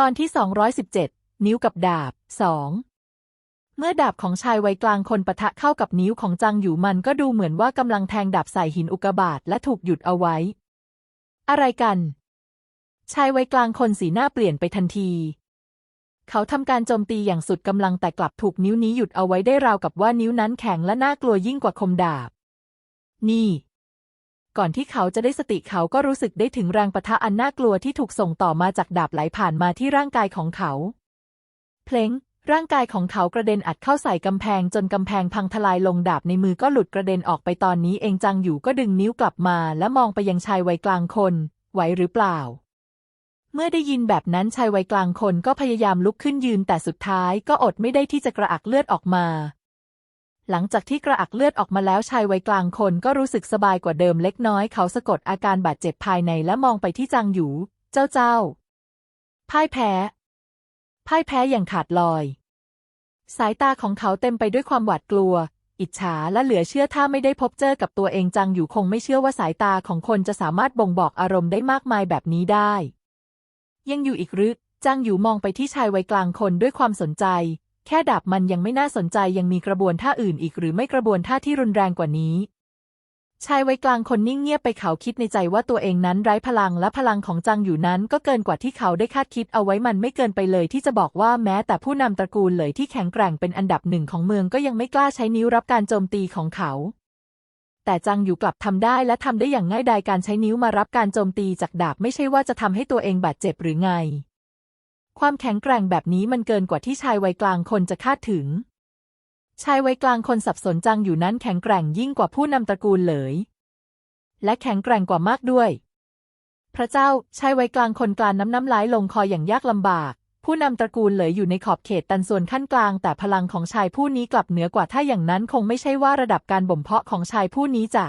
ตอนที่ 217 นิ้วกับดาบ2เมื่อดาบของชายวัยกลางคนปะทะเข้ากับนิ้วของจางอยู่มันก็ดูเหมือนว่ากำลังแทงดาบใส่หินอุกบาตและถูกหยุดเอาไว้ อะไรกัน ชายวัยกลางคนสีหน้าเปลี่ยนไปทันที เขาทำการโจมตีอย่างสุดกำลังแต่กลับถูกนิ้วนี้หยุดเอาไว้ได้ราวกับว่านิ้วนั้นแข็งและน่ากลัวยิ่งกว่าคมดาบ นี่ ก่อนที่เขาจะได้สติเขาก็รู้สึกได้ถึงแรงปะทะอันน่ากลัวที่ถูกส่งต่อมาจากดาบไหลผ่านมาที่ร่างกายของเขา เพลงร่างกายของเขากระเด็นอัดเข้าใส่กำแพงจนกำแพงพังทลายลงดาบในมือก็หลุดกระเด็นออกไปตอนนี้เองจังอยู่ก็ดึงนิ้วกลับมาและมองไปยังชายวัยกลางคน ไหวหรือเปล่า เมื่อได้ยินแบบนั้นชายวัยกลางคนก็พยายามลุกขึ้นยืนแต่สุดท้ายก็อดไม่ได้ที่จะกระอักเลือดออกมา หลังจากที่กระอักเลือดออกมาแล้วชายวัยกลางคนก็รู้สึกสบายกว่าเดิมเล็กน้อย เขาสะกดอาการบาดเจ็บภายในและมองไปที่จางหยู เจ้าเจ้า พ่ายแพ้ พ่ายแพ้อย่างขาดลอย สายตาของเขาเต็มไปด้วยความหวาดกลัว อิจฉาและเหลือเชื่อถ้าไม่ได้พบเจอกับตัวเองจังอยู่คงไม่เชื่อว่าสายตาของคนจะสามารถบ่งบอกอารมณ์ได้มากมายแบบนี้ได้ ยังอยู่อีกหรือจังอยู่มองไปที่ชายวัยกลางคนด้วยความสนใจ แค่ดาบมันยังไม่น่าสนใจยังมีกระบวนท่าอื่นอีกหรือไม่กระบวนท่าที่รุนแรงกว่านี้ ชายวัยกลางคนนิ่งเงียบไปเขาคิดในใจว่าตัวเองนั้นไร้พลังและพลังของจังอยู่นั้นก็เกินกว่าที่เขาได้คาดคิดเอาไว้มันไม่เกินไปเลยที่จะบอกว่าแม้แต่ผู้นำตระกูลเลยที่แข็งแกร่งเป็นอันดับหนึ่งของเมืองก็ยังไม่กล้าใช้นิ้วรับการโจมตีของเขาแต่จังอยู่กลับทำได้และทำได้อย่างง่ายดายการใช้นิ้วมารับการโจมตีจากดาบไม่ใช่ว่าจะทำให้ตัวเองบาดเจ็บหรือไง ความแข็งแกร่งแบบนี้มันเกินกว่าที่ชายวัยกลางคนจะคาดถึง ชายวัยกลางคนสับสนจังอยู่นั้นแข็งแกร่งยิ่งกว่าผู้นำตระกูลเลย และแข็งแกร่งกว่ามากด้วย พระเจ้าชายวัยกลางคนกลานน้ำน้ำลายลงคออย่างยากลำบาก ผู้นำตระกูลเลยอยู่ในขอบเขตตันส่วนขั้นกลาง แต่พลังของชายผู้นี้กลับเหนือกว่าถ้าอย่างนั้นคงไม่ใช่ว่าระดับการบ่มเพาะของชายผู้นี้จะ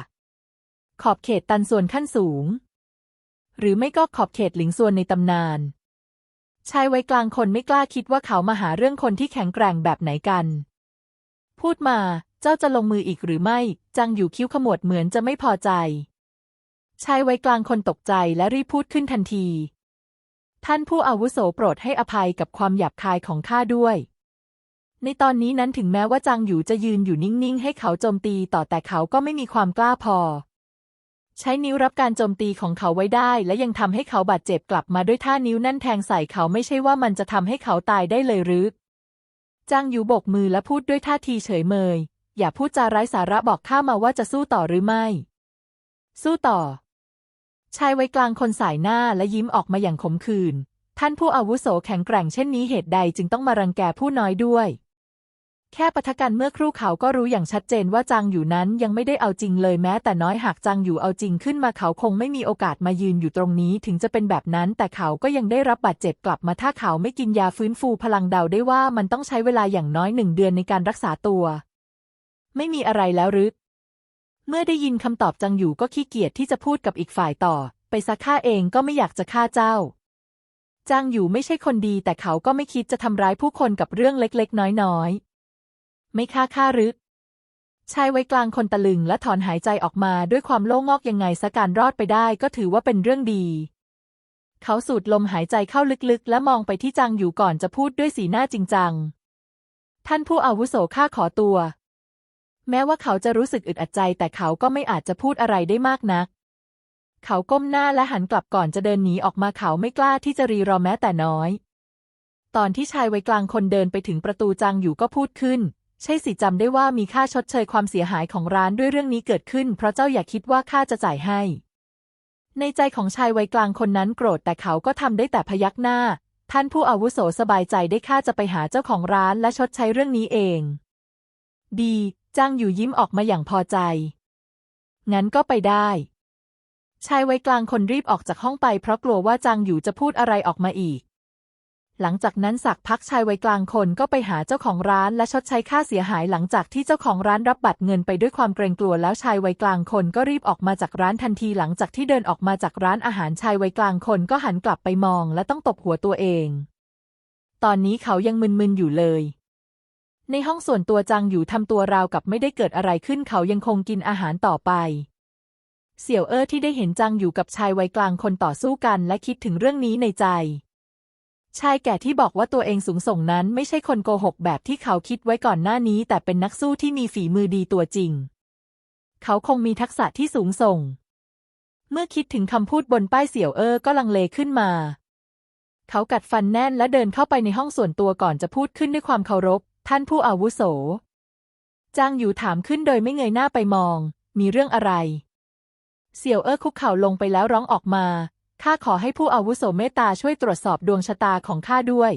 ขอบเขตตันส่วนขั้นสูง หรือไม่ก็ขอบเขตหลิงส่วนในตำนาน ชายวัยกลางคนไม่กล้าคิดว่าเขามาหาเรื่องคนที่แข็งแกร่งแบบไหนกัน พูดมาเจ้าจะลงมืออีกหรือไม่ จังอยู่คิ้วขมวดเหมือนจะไม่พอใจ ชายวัยกลางคนตกใจและรีบพูดขึ้นทันที ท่านผู้อาวุโสโปรดให้อภัยกับความหยาบคายของข้าด้วย ในตอนนี้นั้นถึงแม้ว่าจางอยู่จะยืนอยู่นิ่งๆ ให้เขาโจมตีต่อแต่เขาก็ไม่มีความกล้าพอ ใช้นิ้วรับการโจมตีของเขาไว้ได้ และยังทำให้เขาบาดเจ็บกลับมาด้วยท่านิ้วนั่นแทงใส่เขาไม่ใช่ว่ามันจะทำให้เขาตายได้เลยหรือจางอยู่โบกมือและพูดด้วยท่าทีเฉยเมย อย่าพูดจาไร้สาระบอกข้ามาว่าจะสู้ต่อหรือไม่ สู้ต่อ ชายไวัยกลางคนสายหน้าและยิ้มออกมาอย่างขมขื่นท่านผู้อาวุโสแข็งแกร่งเช่นนี้เหตุใดจึงต้องมารังแกผู้น้อยด้วย แค่ปะทะกันเมื่อครู่เขาก็รู้อย่างชัดเจนว่าจางอยู่นั้นยังไม่ได้เอาจริงเลยแม้แต่น้อยหากจางอยู่เอาจริงขึ้นมาเขาคงไม่มีโอกาสมายืนอยู่ตรงนี้ ถึงจะเป็นแบบนั้น แต่เขาก็ยังได้รับบาดเจ็บกลับมาถ้าเขาไม่กินยาฟื้นฟูพลังเดาได้ว่ามันต้องใช้เวลาอย่างน้อยหนึ่งเดือนในการรักษาตัว ไม่มีอะไรแล้วหรือเมื่อได้ยินคำตอบจังอยู่ก็ขี้เกียจที่จะพูดกับอีกฝ่ายต่อ ไปซักฆ่าเองก็ไม่อยากจะฆ่าเจ้าจางอยู่ไม่ใช่คนดีแต่เขาก็ไม่คิดจะทำร้ายผู้คนกับเรื่องเล็กๆ น้อยๆ ไม่ฆ่าฆ่าหรือชายไว้กลางคนตะลึงและถอนหายใจออกมาด้วยความโล่งอกยังไงสการรอดไปได้ก็ถือว่าเป็นเรื่องดี เขาสูดลมหายใจเข้าลึกๆ และมองไปที่จางอยู่ก่อนจะพูดด้วยสีหน้าจริงจัง ท่านผู้อาวุโสข้าขอตัว แม้ว่าเขาจะรู้สึกอึดอัดใจ แต่เขาก็ไม่อาจจะพูดอะไรได้มากนัก เขาก้มหน้าและหันกลับก่อนจะเดินหนีออกมาเขาไม่กล้าที่จะรีรอแม้แต่น้อย ตอนที่ชายไวกลางคนเดินไปถึงประตูจางอยู่ก็พูดขึ้น ใช่สิจำได้ว่ามีค่าชดเชยความเสียหายของร้านด้วยเรื่องนี้เกิดขึ้น เพราะเจ้าอย่าคิดว่าข้าจะจ่ายให้ ในใจของชายวัยกลางคนนั้นโกรธแต่เขาก็ทำได้แต่พยักหน้า ท่านผู้อาวุโสสบายใจได้ข้าจะไปหาเจ้าของร้านและชดใช้เรื่องนี้เอง ดีจางอยู่ยิ้มออกมาอย่างพอใจ งั้นก็ไปได้ ชายวัยกลางคนรีบออกจากห้องไปเพราะกลัวว่าจางอยู่จะพูดอะไรออกมาอีก หลังจากนั้นสักพักชายวัยกลางคนก็ไปหาเจ้าของร้านและชดใช้ค่าเสียหายหลังจากที่เจ้าของร้านรับบัตรเงินไปด้วยความเกรงกลัวแล้วชายวัยกลางคนก็รีบออกมาจากร้านทันทีหลังจากที่เดินออกมาจากร้านอาหารชายวัยกลางคนก็หันกลับไปมองและต้องตบหัวตัวเอง ตอนนี้เขายังมึนๆอยู่เลย ในห้องส่วนตัวจางอยู่ทำตัวราวกับไม่ได้เกิดอะไรขึ้นเขายังคงกินอาหารต่อไปเสี่ยวเอ้อที่ได้เห็นจางอยู่กับชายวัยกลางคนต่อสู้กันและคิดถึงเรื่องนี้ในใจ ชายแก่ที่บอกว่าตัวเองสูงส่งนั้นไม่ใช่คนโกหกแบบที่เขาคิดไว้ก่อนหน้านี้ แต่เป็นนักสู้ที่มีฝีมือดีตัวจริง เขาคงมีทักษะที่สูงส่ง เมื่อคิดถึงคำพูดบนป้ายเสี่ยวเอ้อก็ลังเลขึ้นมา เขากัดฟันแน่นและเดินเข้าไปในห้องส่วนตัวก่อนจะพูดขึ้นด้วยความเคารพ ท่านผู้อาวุโส จางอยู่ถามขึ้นโดยไม่เงยหน้าไปมอง มีเรื่องอะไร เสี่ยวเอ้อคุกเข่าลงไปแล้วร้องออกมา ข้าขอให้ผู้อาวุโสเมตตาช่วยตรวจสอบดวงชะตาของข้าด้วย